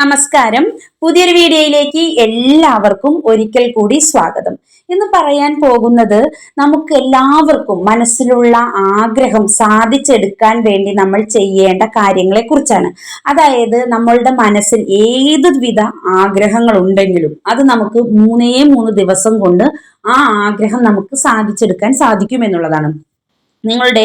നമസ്കാരം. പുതിയൊരു വീഡിയോയിലേക്ക് എല്ലാവർക്കും ഒരിക്കൽ കൂടി സ്വാഗതം. ഇന്ന് പറയാൻ പോകുന്നത് നമുക്ക് എല്ലാവർക്കും മനസ്സിലുള്ള ആഗ്രഹം സാധിച്ചെടുക്കാൻ വേണ്ടി നമ്മൾ ചെയ്യേണ്ട കാര്യങ്ങളെ കുറിച്ചാണ്. അതായത് നമ്മളുടെ മനസ്സിൽ ഏതുവിധ ആഗ്രഹങ്ങൾ ഉണ്ടെങ്കിലും അത് നമുക്ക് മൂന്നേ മൂന്ന് ദിവസം കൊണ്ട് ആ ആഗ്രഹം നമുക്ക് സാധിച്ചെടുക്കാൻ സാധിക്കും എന്നുള്ളതാണ്. നിങ്ങളുടെ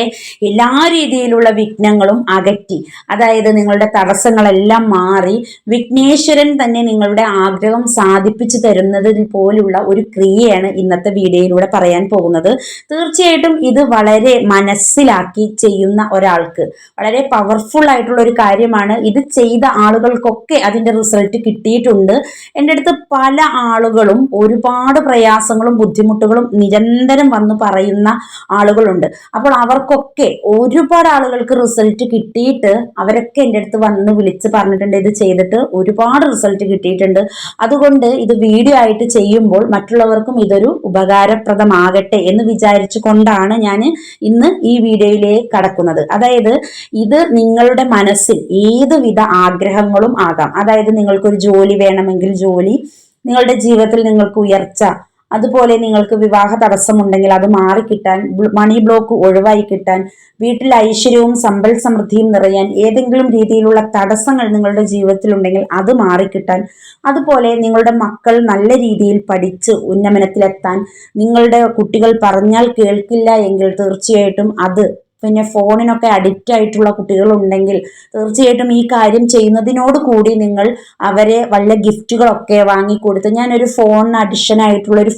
എല്ലാ രീതിയിലുള്ള വിഘ്നങ്ങളും അകറ്റി. അതായത് നിങ്ങളുടെ തടസ്സങ്ങളെല്ലാം മാറി വിഘ്നേശ്വരൻ തന്നെ നിങ്ങളുടെ ആഗ്രഹം സാധിപ്പിച്ചു തരുന്നതിൽ പോലുള്ള ഒരു ക്രിയയാണ് ഇന്നത്തെ വീഡിയോയിലൂടെ പറയാൻ പോകുന്നത്. തീർച്ചയായിട്ടും ഇത് വളരെ മനസ്സിലാക്കി ചെയ്യുന്ന ഒരാൾക്ക് വളരെ പവർഫുൾ ആയിട്ടുള്ള ഒരു കാര്യമാണ്. ഇത് ചെയ്ത ആളുകൾക്കൊക്കെ അതിന്റെ റിസൾട്ട് കിട്ടിയിട്ടുണ്ട്. എന്റെ അടുത്ത് പല ആളുകളും ഒരുപാട് പ്രയാസങ്ങളും ബുദ്ധിമുട്ടുകളും നിരന്തരം വന്ന് പറയുന്ന ആളുകളുണ്ട്. അപ്പോൾ അവർക്കൊക്കെ ഒരുപാട് ആളുകൾക്ക് റിസൾട്ട് കിട്ടിയിട്ട് അവരൊക്കെ എന്റെ അടുത്ത് വന്ന് വിളിച്ച് പറഞ്ഞിട്ടുണ്ട്. ഇത് ചെയ്തിട്ട് ഒരുപാട് റിസൾട്ട് കിട്ടിയിട്ടുണ്ട്. അതുകൊണ്ട് ഇത് വീഡിയോ ആയിട്ട് ചെയ്യുമ്പോൾ മറ്റുള്ളവർക്കും ഇതൊരു ഉപകാരപ്രദമാകട്ടെ എന്ന് വിചാരിച്ചു കൊണ്ടാണ് ഞാൻ ഇന്ന് ഈ വീഡിയോയിലേക്ക് കടക്കുന്നത്. അതായത് ഇത് നിങ്ങളുടെ മനസ്സിൽ ഏതുവിധ ആഗ്രഹങ്ങളും ആകാം. അതായത് നിങ്ങൾക്കൊരു ജോലി വേണമെങ്കിൽ ജോലി നിങ്ങളുടെ ജീവിതത്തിൽ നിങ്ങൾക്ക് ഉയർച്ച അതുപോലെ നിങ്ങൾക്ക് വിവാഹ തടസ്സമുണ്ടെങ്കിൽ അത് മാറിക്കിട്ടാൻ മണി ബ്ലോക്ക് ഒഴിവായി കിട്ടാൻ വീട്ടിൽ ഐശ്വര്യവും സമ്പൽ സമൃദ്ധിയും നിറയാൻ ഏതെങ്കിലും രീതിയിലുള്ള തടസ്സങ്ങൾ നിങ്ങളുടെ ജീവിതത്തിൽ ഉണ്ടെങ്കിൽ അത് മാറിക്കിട്ടാൻ അതുപോലെ നിങ്ങളുടെ മക്കൾ നല്ല രീതിയിൽ പഠിച്ച് ഉന്നമനത്തിലെത്താൻ നിങ്ങളുടെ കുട്ടികൾ പറഞ്ഞാൽ കേൾക്കില്ല എങ്കിൽ തീർച്ചയായിട്ടും അത് പിന്നെ ഫോണിനൊക്കെ അഡിക്റ്റ് ആയിട്ടുള്ള കുട്ടികളുണ്ടെങ്കിൽ തീർച്ചയായിട്ടും ഈ കാര്യം ചെയ്യുന്നതിനോട് കൂടി നിങ്ങൾ അവരെ വല്ല ഗിഫ്റ്റുകളൊക്കെ വാങ്ങിക്കൊടുത്ത് ഞാനൊരു ഫോൺ അഡിഷൻ ആയിട്ടുള്ള ഒരു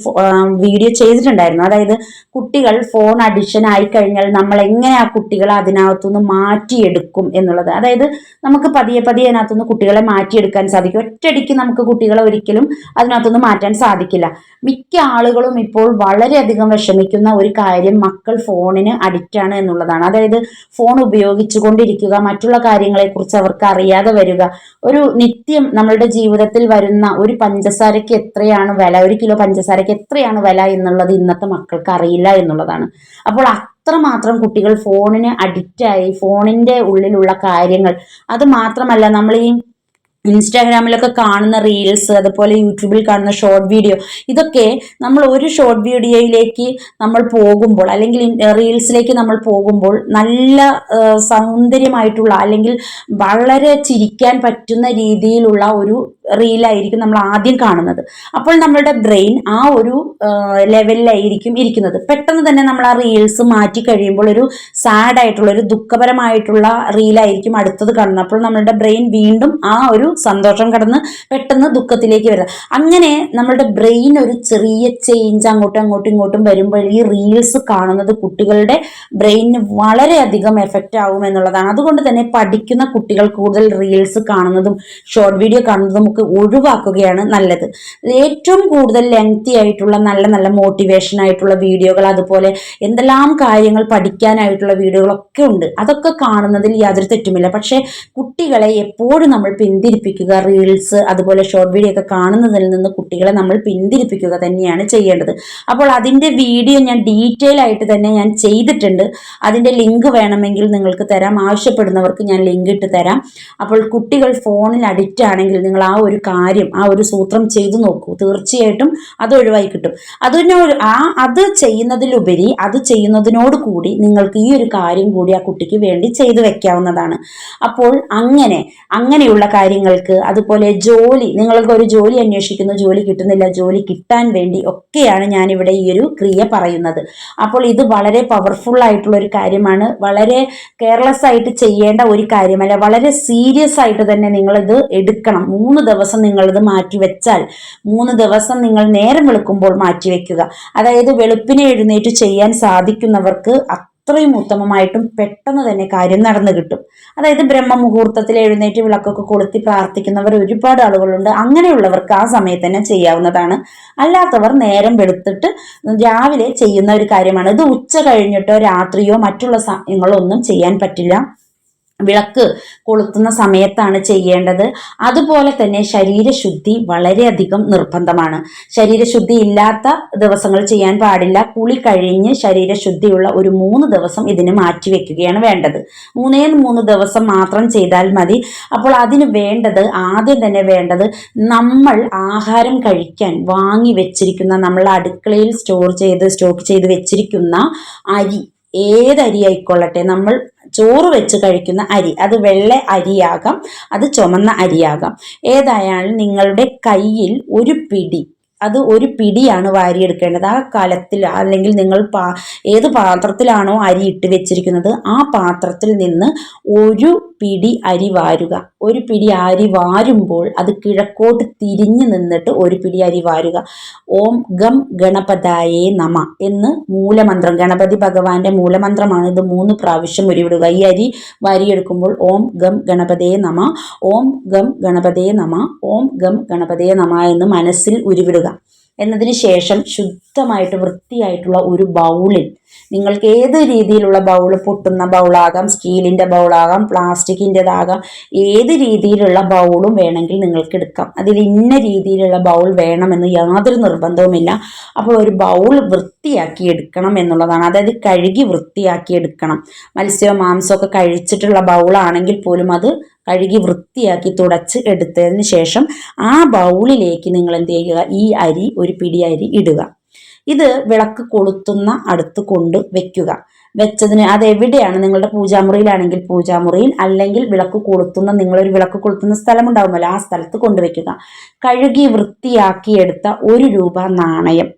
വീഡിയോ ചെയ്തിട്ടുണ്ടായിരുന്നു. അതായത് കുട്ടികൾ ഫോൺ അഡിഷൻ ആയി കഴിഞ്ഞാൽ നമ്മൾ എങ്ങനെ ആ കുട്ടികളെ അതിനകത്തുനിന്ന് മാറ്റിയെടുക്കും എന്നുള്ളത്. അതായത് നമുക്ക് പതിയെ പതിയെ അതിനകത്തുനിന്ന് കുട്ടികളെ മാറ്റിയെടുക്കാൻ സാധിക്കും. ഒറ്റയടിക്ക് നമുക്ക് കുട്ടികളെ ഒരിക്കലും അതിനകത്തുനിന്ന് മാറ്റാൻ സാധിക്കില്ല. മിക്ക ആളുകളും ഇപ്പോൾ വളരെയധികം വിഷമിക്കുന്ന ഒരു കാര്യം മക്കൾ ഫോണിന് അഡിക്റ്റ് ആണ് എന്നുള്ളതാണ്. അതായത് ഫോൺ ഉപയോഗിച്ചു കൊണ്ടിരിക്കുക മറ്റുള്ള കാര്യങ്ങളെക്കുറിച്ച് അവർക്ക് അറിയാതെ വരിക. ഒരു നിത്യം നമ്മളുടെ ജീവിതത്തിൽ വരുന്ന ഒരു പഞ്ചസാരയ്ക്ക് എത്രയാണ് വില? ഒരു കിലോ പഞ്ചസാരയ്ക്ക് എത്രയാണ് വില എന്നുള്ളത് ഇന്നത്തെ മക്കൾക്ക് അറിയില്ല എന്നുള്ളതാണ്. അപ്പോൾ അത്രമാത്രം കുട്ടികൾ ഫോണിന് അഡിക്റ്റായി ഫോണിന്റെ ഉള്ളിലുള്ള കാര്യങ്ങൾ. അത് മാത്രമല്ല നമ്മൾ ഈ ഇൻസ്റ്റാഗ്രാമിലൊക്കെ കാണുന്ന റീൽസ് അതുപോലെ യൂട്യൂബിൽ കാണുന്ന ഷോർട്ട് വീഡിയോ ഇതൊക്കെ നമ്മൾ ഒരു ഷോർട്ട് വീഡിയോയിലേക്ക് നമ്മൾ പോകുമ്പോൾ അല്ലെങ്കിൽ റീൽസിലേക്ക് നമ്മൾ പോകുമ്പോൾ നല്ല സൗന്ദര്യമായിട്ടുള്ള അല്ലെങ്കിൽ വളരെ ചിരിക്കാൻ പറ്റുന്ന രീതിയിലുള്ള ഒരു റീലായിരിക്കും നമ്മൾ ആദ്യം കാണുന്നത്. അപ്പോൾ നമ്മളുടെ ബ്രെയിൻ ആ ഒരു ലെവലിലായിരിക്കും ഇരിക്കുന്നത്. പെട്ടെന്ന് തന്നെ നമ്മൾ ആ റീൽസ് മാറ്റി കഴിയുമ്പോൾ ഒരു സാഡ് ആയിട്ടുള്ള ഒരു ദുഃഖപരമായിട്ടുള്ള റീലായിരിക്കും അടുത്തത് കാണുന്നത്. അപ്പോൾ നമ്മളുടെ ബ്രെയിൻ വീണ്ടും ആ ഒരു സന്തോഷം കടന്ന് പെട്ടെന്ന് ദുഃഖത്തിലേക്ക് വരുന്നത് അങ്ങനെ നമ്മളുടെ ബ്രെയിൻ ഒരു ചെറിയ ചേഞ്ച് അങ്ങോട്ടും അങ്ങോട്ടും ഇങ്ങോട്ടും വരുമ്പോൾ ഈ റീൽസ് കാണുന്നത് കുട്ടികളുടെ ബ്രെയിനിന് വളരെയധികം എഫക്റ്റ് ആവും എന്നുള്ളതാണ്. അതുകൊണ്ട് തന്നെ പഠിക്കുന്ന കുട്ടികൾ കൂടുതൽ റീൽസ് കാണുന്നതും ഷോർട്ട് വീഡിയോ കാണുന്നതും ഒക്കെ ഒഴിവാക്കുകയാണ് നല്ലത്. ഏറ്റവും കൂടുതൽ ലെങ്തി ആയിട്ടുള്ള നല്ല നല്ല മോട്ടിവേഷൻ ആയിട്ടുള്ള വീഡിയോകൾ അതുപോലെ എന്തെല്ലാം കാര്യങ്ങൾ പഠിക്കാനായിട്ടുള്ള വീഡിയോകളൊക്കെ ഉണ്ട്. അതൊക്കെ കാണുന്നതിൽ യാതൊരു തെറ്റുമില്ല. പക്ഷേ കുട്ടികളെ എപ്പോഴും നമ്മൾ പിന്തിരിപ്പിക്കുക റീൽസ് അതുപോലെ ഷോർട്ട് വീഡിയോ ഒക്കെ കാണുന്നതിൽ നിന്ന് കുട്ടികളെ നമ്മൾ പിന്തിരിപ്പിക്കുക തന്നെയാണ് ചെയ്യേണ്ടത്. അപ്പോൾ അതിന്റെ വീഡിയോ ഞാൻ ഡീറ്റെയിൽ ആയിട്ട് തന്നെ ഞാൻ ചെയ്തിട്ടുണ്ട്. അതിന്റെ ലിങ്ക് വേണമെങ്കിൽ നിങ്ങൾക്ക് തരാം. ആവശ്യപ്പെടുന്നവർക്ക് ഞാൻ ലിങ്ക് ഇട്ട് തരാം. അപ്പോൾ കുട്ടികൾ ഫോണിൽ അഡിക്റ്റ് ആണെങ്കിൽ നിങ്ങൾ ആ ഒരു കാര്യം ആ ഒരു സൂത്രം ചെയ്തു നോക്കൂ. തീർച്ചയായിട്ടും അത് ഒഴിവായി കിട്ടും. അതിന് ആ അത് ചെയ്യുന്നതിലുപരി അത് ചെയ്യുന്നതിനോട് കൂടി നിങ്ങൾക്ക് ഈ ഒരു കാര്യം കൂടി ആ കുട്ടിക്ക് വേണ്ടി ചെയ്തു വെക്കാവുന്നതാണ്. അപ്പോൾ അങ്ങനെ അങ്ങനെയുള്ള കാര്യങ്ങൾക്ക് അതുപോലെ ജോലി നിങ്ങൾക്ക് ഒരു ജോലി അന്വേഷിക്കുന്നു ജോലി കിട്ടുന്നില്ല ജോലി കിട്ടാൻ വേണ്ടി ഒക്കെയാണ് ഞാനിവിടെ ഈ ഒരു ക്രിയ പറയുന്നത്. അപ്പോൾ ഇത് വളരെ പവർഫുൾ ആയിട്ടുള്ള ഒരു കാര്യമാണ്. വളരെ കെയർലെസ് ആയിട്ട് ചെയ്യേണ്ട ഒരു കാര്യമല്ല വളരെ സീരിയസ് ആയിട്ട് തന്നെ നിങ്ങളിത് എടുക്കണം. മൂന്ന് ദിവസം നിങ്ങളിത് മാറ്റി വെച്ചാൽ മൂന്ന് ദിവസം നിങ്ങൾ നേരം വെളുക്കുമ്പോൾ മാറ്റി വെക്കുക. അതായത് വെളുപ്പിനെ എഴുന്നേറ്റ് ചെയ്യാൻ സാധിക്കുന്നവർക്ക് അത്രയും ഉത്തമമായിട്ടും പെട്ടെന്ന് തന്നെ കാര്യം നടന്നു കിട്ടും. അതായത് ബ്രഹ്മമുഹൂർത്തത്തിൽ എഴുന്നേറ്റ് വിളക്കൊക്കെ കൊളുത്തി പ്രാർത്ഥിക്കുന്നവർ ഒരുപാട് ആളുകളുണ്ട്. അങ്ങനെയുള്ളവർക്ക് ആ സമയത്ത് തന്നെ ചെയ്യാവുന്നതാണ്. അല്ലാത്തവർ നേരം വെളുത്തിട്ട് രാവിലെ ചെയ്യുന്ന ഒരു കാര്യമാണ്. ഇത് ഉച്ച കഴിഞ്ഞിട്ടോ രാത്രിയോ മറ്റുള്ള സമയങ്ങളോ ഒന്നും ചെയ്യാൻ പറ്റില്ല. വിളക്ക് കൊളുത്തുന്ന സമയത്താണ് ചെയ്യേണ്ടത്. അതുപോലെ തന്നെ ശരീരശുദ്ധി വളരെയധികം നിർബന്ധമാണ്. ശരീരശുദ്ധി ഇല്ലാത്ത ദിവസങ്ങൾ ചെയ്യാൻ പാടില്ല. കുളി കഴിഞ്ഞ് ശരീരശുദ്ധിയുള്ള ഒരു മൂന്ന് ദിവസം ഇതിന് മാറ്റി വെക്കുകയാണ് വേണ്ടത്. മൂന്നേ മൂന്ന് ദിവസം മാത്രം ചെയ്താൽ മതി. അപ്പോൾ അതിന് വേണ്ടത് ആദ്യം തന്നെ വേണ്ടത് നമ്മൾ ആഹാരം കഴിക്കാൻ വാങ്ങി വെച്ചിരിക്കുന്ന നമ്മൾ അടുക്കളയിൽ സ്റ്റോർ ചെയ്ത് സ്റ്റോക്ക് ചെയ്ത് വെച്ചിരിക്കുന്ന അരി. ഏതരി ആയിക്കൊള്ളട്ടെ നമ്മൾ ചോറ് വെച്ച് കഴിക്കുന്ന അരി അത് വെള്ള അരിയാകാം അത് ചുമന്ന അരിയാകാം. ഏതായാലും നിങ്ങളുടെ കയ്യിൽ ഒരു പിടി അത് ഒരു പിടിയാണ് വാരിയെടുക്കേണ്ടത്. ആ കലത്തിൽ അല്ലെങ്കിൽ നിങ്ങൾ പാ ഏത് പാത്രത്തിലാണോ അരി ഇട്ട് വെച്ചിരിക്കുന്നത് ആ പാത്രത്തിൽ നിന്ന് ഒരു പിടി അരി വാരുക. ഒരു പിടി അരി വാരുമ്പോൾ അത് കിഴക്കോട്ട് തിരിഞ്ഞു നിന്നിട്ട് ഒരു പിടി അരി വാരുക. ഓം ഗം ഗണപതായേ നമ എന്ന് മൂലമന്ത്രം ഗണപതി ഭഗവാന്റെ മൂലമന്ത്രമാണ് ഇത് മൂന്ന് പ്രാവശ്യം ഉരുവിടുക. ഈ അരി വാരിയെടുക്കുമ്പോൾ ഓം ഗം ഗണപതേ നമ ഓം ഗം ഗണപതേ നമ ഓം ഗം ഗണപതേ നമ എന്ന് മനസ്സിൽ ഉരുവിടുക. എന്നതിന് ശേഷം ശുദ്ധമായിട്ട് വൃത്തിയായിട്ടുള്ള ഒരു ബൗളിൽ നിങ്ങൾക്ക് ഏത് രീതിയിലുള്ള ബൗൾ പൊട്ടുന്ന ബൗളാകാം സ്റ്റീലിന്റെ ബൗളാകാം പ്ലാസ്റ്റിക്കിന്റെതാകാം ഏത് രീതിയിലുള്ള ബൗളും വേണമെങ്കിൽ നിങ്ങൾക്ക് എടുക്കാം. അതിൽ ഇന്ന രീതിയിലുള്ള ബൗൾ വേണമെന്ന് യാതൊരു നിർബന്ധവുമില്ല. അപ്പോൾ ഒരു ബൗൾ വൃത്തിയാക്കി എടുക്കണം എന്നുള്ളതാണ്. അതായത് കഴുകി വൃത്തിയാക്കി എടുക്കണം. മത്സ്യവും മാംസമൊക്കെ കഴിച്ചിട്ടുള്ള ബൗളാണെങ്കിൽ പോലും അത് കഴുകി വൃത്തിയാക്കി തുടച്ച് എടുത്തതിന് ശേഷം ആ ബൗളിലേക്ക് നിങ്ങൾ എന്ത് ചെയ്യുക? ഈ അരി ഒരു പിടി അരി ഇടുക. ഇത് വിളക്ക് കൊളുത്തുന്ന അടുത്ത് കൊണ്ട് വെക്കുക. വെച്ചതിന് അത് എവിടെയാണ്? നിങ്ങളുടെ പൂജാമുറിയിലാണെങ്കിൽ പൂജാമുറിയിൽ അല്ലെങ്കിൽ വിളക്ക് കൊളുത്തുന്ന നിങ്ങളൊരു വിളക്ക് കൊളുത്തുന്ന സ്ഥലം ഉണ്ടാവുമല്ലോ ആ സ്ഥലത്ത് കൊണ്ടുവയ്ക്കുക കഴുകി വൃത്തിയാക്കിയെടുത്ത ഒരു രൂപ നാണയം.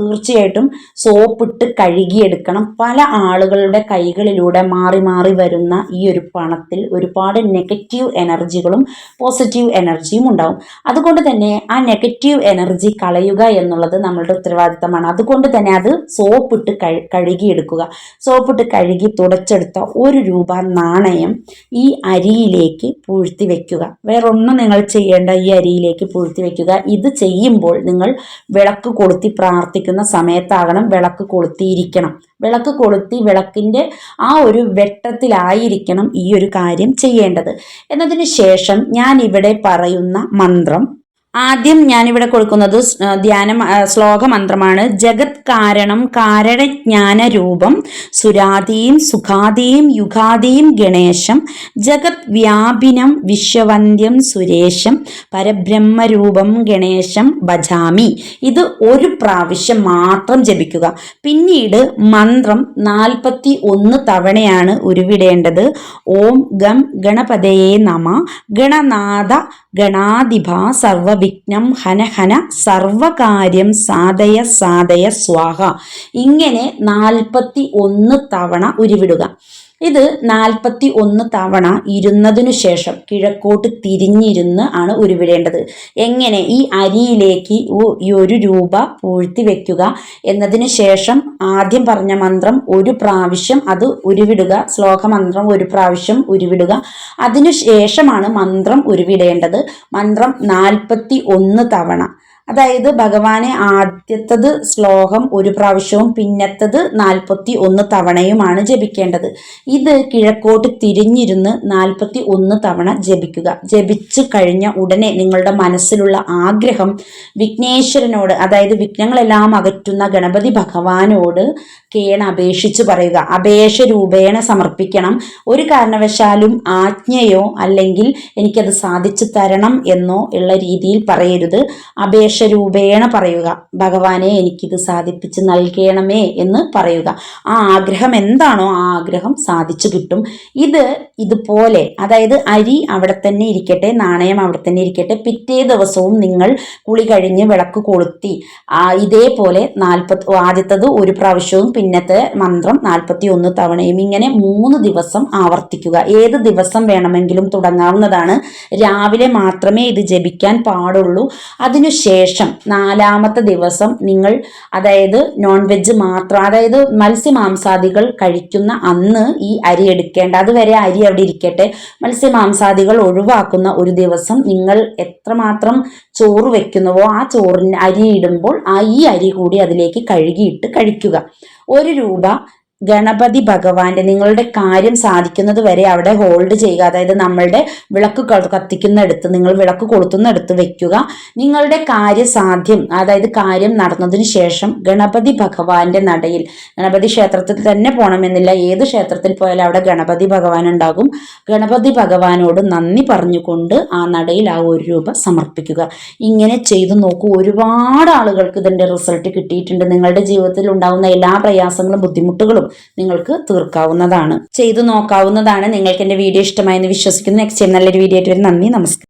തീർച്ചയായിട്ടും സോപ്പിട്ട് കഴുകിയെടുക്കണം. പല ആളുകളുടെ കൈകളിലൂടെ മാറി മാറി വരുന്ന ഈ ഒരു പണത്തിൽ ഒരുപാട് നെഗറ്റീവ് എനർജികളും പോസിറ്റീവ് എനർജിയും ഉണ്ടാവും. അതുകൊണ്ട് തന്നെ ആ നെഗറ്റീവ് എനർജി കളയുക എന്നുള്ളത് നമ്മളുടെ ഉത്തരവാദിത്തമാണ്. അതുകൊണ്ട് തന്നെ അത് സോപ്പിട്ട് കഴി കഴുകിയെടുക്കുക. സോപ്പിട്ട് കഴുകി തുടച്ചെടുത്ത ഒരു രൂപ നാണയം ഈ അരിയിലേക്ക് പൂഴ്ത്തി വയ്ക്കുക വേറൊന്നും നിങ്ങൾ ചെയ്യേണ്ട ഈ അരിയിലേക്ക് പൂഴ്ത്തി വയ്ക്കുക ഇത് ചെയ്യുമ്പോൾ നിങ്ങൾ വിളക്ക് കൊളുത്തി പ്രാർത്ഥിക്കുക. ഇരിക്കുന്ന സമയത്താകണം വിളക്ക് കൊളുത്തിയിരിക്കണം. വിളക്ക് കൊളുത്തി വിളക്കിന്റെ ആ ഒരു വെട്ടത്തിലായിരിക്കണം ഈ ഒരു കാര്യം ചെയ്യേണ്ടത്. എന്നതിന് ശേഷം ഞാൻ ഇവിടെ പറയുന്ന മന്ത്രം ആദ്യം ഞാനിവിടെ കൊടുക്കുന്നത് ധ്യാനം ശ്ലോക മന്ത്രമാണ്. ജഗത് കാരണം കാരണജ്ഞാന രൂപം സുരാതീം സുഖാതീം യുഗാതീം ഗണേശം ജഗത് വ്യാപിനം വിശ്വവന്ധ്യം സുരേശം പരബ്രഹ്മരൂപം ഗണേശം ഭജാമി. ഇത് ഒരു പ്രാവശ്യം മാത്രം ജപിക്കുക. പിന്നീട് മന്ത്രം നാൽപ്പത്തി ഒന്ന് തവണയാണ് ഉരുവിടേണ്ടത്. ഓം ഗം ഗണപതയെ നമ. ഗണനാഥ ഗണാധിപ സർവവിഘ്നം ഹനഹന ഹന സർവകാര്യം സാധയ സാധയ സ്വാഹ. ഇങ്ങനെ നാൽപ്പത്തി ഒന്ന് തവണ ഉരുവിടുക. ഇത് നാൽപ്പത്തി ഒന്ന് തവണ ഇരുന്നതിനു ശേഷം കിഴക്കോട്ട് തിരിഞ്ഞിരുന്ന് ആണ് ഉരുവിടേണ്ടത്. എങ്ങനെ ഈ അരിയിലേക്ക് ഈ ഒരു രൂപ പൂഴ്ത്തി വെക്കുക എന്നതിന് ശേഷം ആദ്യം പറഞ്ഞ മന്ത്രം ഒരു പ്രാവശ്യം അത് ഉരുവിടുക ശ്ലോകമന്ത്രം ഒരു പ്രാവശ്യം ഉരുവിടുക. അതിനു ശേഷമാണ് മന്ത്രം ഉരുവിടേണ്ടത്. മന്ത്രം നാൽപ്പത്തി ഒന്ന് തവണ. അതായത് ഭഗവാനെ ആദ്യത്തത് ശ്ലോകം ഒരു പ്രാവശ്യവും പിന്നത്തത് നാൽപ്പത്തി ഒന്ന് തവണയുമാണ് ജപിക്കേണ്ടത്. ഇത് കിഴക്കോട്ട് തിരിഞ്ഞിരുന്ന് നാൽപ്പത്തി ഒന്ന് തവണ ജപിക്കുക. ജപിച്ചു കഴിഞ്ഞ ഉടനെ നിങ്ങളുടെ മനസ്സിലുള്ള ആഗ്രഹം വിഘ്നേശ്വരനോട് അതായത് വിഘ്നങ്ങളെല്ലാം അകറ്റുന്ന ഗണപതി ഭഗവാനോട് കേണ അപേക്ഷിച്ചു പറയുക. അപേക്ഷ രൂപേണ സമർപ്പിക്കണം. ഒരു കാരണവശാലും ആജ്ഞയോ അല്ലെങ്കിൽ എനിക്കത് സാധിച്ചു തരണം എന്നോ ഉള്ള രീതിയിൽ പറയരുത്. അപേക്ഷ രൂപേണ പറയുക. ഭഗവാനെ എനിക്കിത് സാധിപ്പിച്ച് നൽകണമേ എന്ന് പറയുക. ആ ആഗ്രഹം എന്താണോ ആ ആഗ്രഹം സാധിച്ചു കിട്ടും. ഇത് ഇതുപോലെ അതായത് അരി അവിടെ തന്നെ ഇരിക്കട്ടെ നാണയം അവിടെ തന്നെ ഇരിക്കട്ടെ പിറ്റേ ദിവസവും നിങ്ങൾ കുളി കഴിഞ്ഞ് വിളക്ക് കൊളുത്തി. ഇതേപോലെ നാൽപ്പത്തി ആദ്യത്തത് ഒരു പ്രാവശ്യവും പിന്നത്തെ മന്ത്രം നാൽപ്പത്തി ഒന്ന് തവണയും ഇങ്ങനെ മൂന്ന് ദിവസം ആവർത്തിക്കുക. ഏത് ദിവസം വേണമെങ്കിലും തുടങ്ങാവുന്നതാണ്. രാവിലെ മാത്രമേ ഇത് ജപിക്കാൻ പാടുള്ളൂ. അതിനുശേഷം നാലാമത്തെ ദിവസം നിങ്ങൾ അതായത് നോൺ വെജ് മാത്രം അതായത് മത്സ്യമാംസാദികൾ കഴിക്കുന്ന അന്ന് ഈ അരി എടുക്കേണ്ട. അതുവരെ അരി അവിടെ ഇരിക്കട്ടെ. മത്സ്യമാംസാദികൾ ഒഴിവാക്കുന്ന ഒരു ദിവസം നിങ്ങൾ എത്രമാത്രം ചോറ് വെക്കുന്നുവോ ആ ചോറിന് അരി ഇടുമ്പോൾ ആ ഈ അരി കൂടി അതിലേക്ക് കഴുകിയിട്ട് കഴിക്കുക. ഒരു രൂപ ഗണപതി ഭഗവാന്റെ നിങ്ങളുടെ കാര്യം സാധിക്കുന്നത് വരെ അവിടെ ഹോൾഡ് ചെയ്യുക. അതായത് നമ്മളുടെ വിളക്ക് കത്തിക്കുന്നിടത്ത് നിങ്ങൾ വിളക്ക് കൊളുത്തുന്നിടത്ത് വെക്കുക. നിങ്ങളുടെ കാര്യസാധ്യം അതായത് കാര്യം നടന്നതിന് ശേഷം ഗണപതി ഭഗവാന്റെ നടയിൽ ഗണപതി ക്ഷേത്രത്തിൽ തന്നെ പോകണമെന്നില്ല ഏത് ക്ഷേത്രത്തിൽ പോയാലും അവിടെ ഗണപതി ഭഗവാൻ ഉണ്ടാകും. ഗണപതി ഭഗവാനോട് നന്ദി പറഞ്ഞുകൊണ്ട് ആ നടയിൽ ആ ഒരു രൂപ സമർപ്പിക്കുക. ഇങ്ങനെ ചെയ്തു നോക്കൂ. ഒരുപാട് ആളുകൾക്ക് ഇതിന്റെ റിസൾട്ട് കിട്ടിയിട്ടുണ്ട്. നിങ്ങളുടെ ജീവിതത്തിൽ ഉണ്ടാകുന്ന എല്ലാ പ്രയാസങ്ങളും ബുദ്ധിമുട്ടുകളും നിങ്ങൾക്ക് തീർക്കാവുന്നതാണ്. ചെയ്തു നോക്കാവുന്നതാണ്. നിങ്ങൾക്ക് എന്റെ വീഡിയോ ഇഷ്ടമായെന്ന് വിശ്വസിക്കുന്നു. നെക്സ്റ്റ് ടൈം നല്ലൊരു വീഡിയോ ആയിട്ട് വരും. നന്ദി നമസ്കാരം.